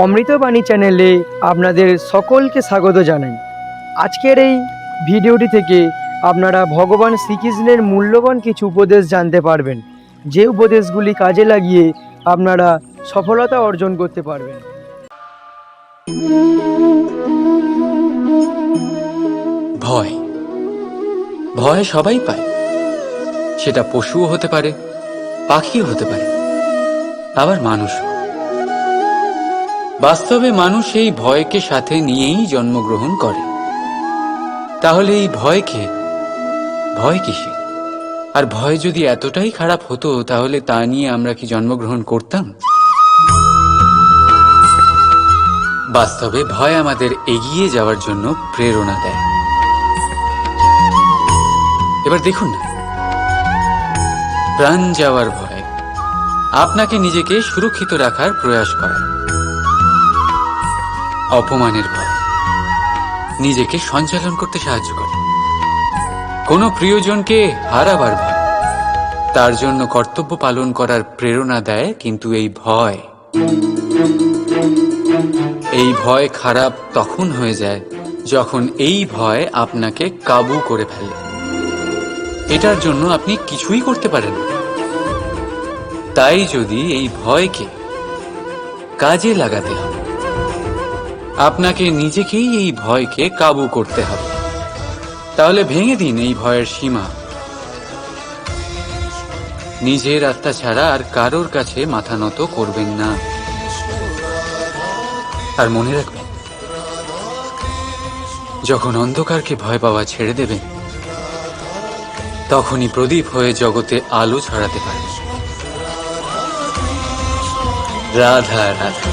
অমৃতবাণী চ্যানেলে আপনাদের সকলকে স্বাগত জানাই। আজকের এই ভিডিওটি থেকে আপনারা ভগবান শ্রীকৃষ্ণের মূল্যবান কিছু উপদেশ জানতে পারবেন, যে উপদেশগুলি কাজে লাগিয়ে আপনারা সফলতা অর্জন করতে পারবেন। ভয়। ভয় সবাই পায়। সেটা পশুও হতে পারে, পাখিও হতে পারে, আবার মানুষও। বাস্তবে মানুষ এই ভয়কে সাথে নিয়েই জন্মগ্রহণ করে। তাহলে এই ভয়কে ভয় কিসে? আর ভয় যদি এতটাই খারাপ হতো, তাহলে তা নিয়ে আমরা কি জন্মগ্রহণ করতাম? বাস্তবে ভয় আমাদের এগিয়ে যাওয়ার জন্য প্রেরণা দেয়। এবার দেখুন না। প্রাণ যাওয়ার ভয়। আপনাকে নিজেকে সুরক্ষিত রাখার প্রয়াস করায়। অপমানের ভয়। নিজেকে সঞ্চালন করতে সাহায্য করে। কোনো প্রিয়জনকে হারাবার ভয়। তার জন্য কর্তব্য পালন করার প্রেরণা দেয় কিন্তু এই ভয়। এই ভয় খারাপ তখন হয়ে যায় যখন এই ভয় আপনাকে কাবু করে ফেলে। এটার জন্য আপনি কিছুই করতে পারেন তাই যদি এই ভয়কে কাজে লাগাতে হবে আপনাকে নিজেকেই এই ভয়কে কাবু করতে হবে। তাহলে ভেঙে দিন এই ভয়ের সীমা। নিজের আত্মা ছাড়া আর কারোর কাছে মাথা নত করবেন না। আর মনে রাখবেন, যখন অন্ধকারকে ভয় পাওয়া ছেড়ে দেবেন তখনই প্রদীপ হয়ে জগতে আলো ছড়াতে পারে রাধা রাধা।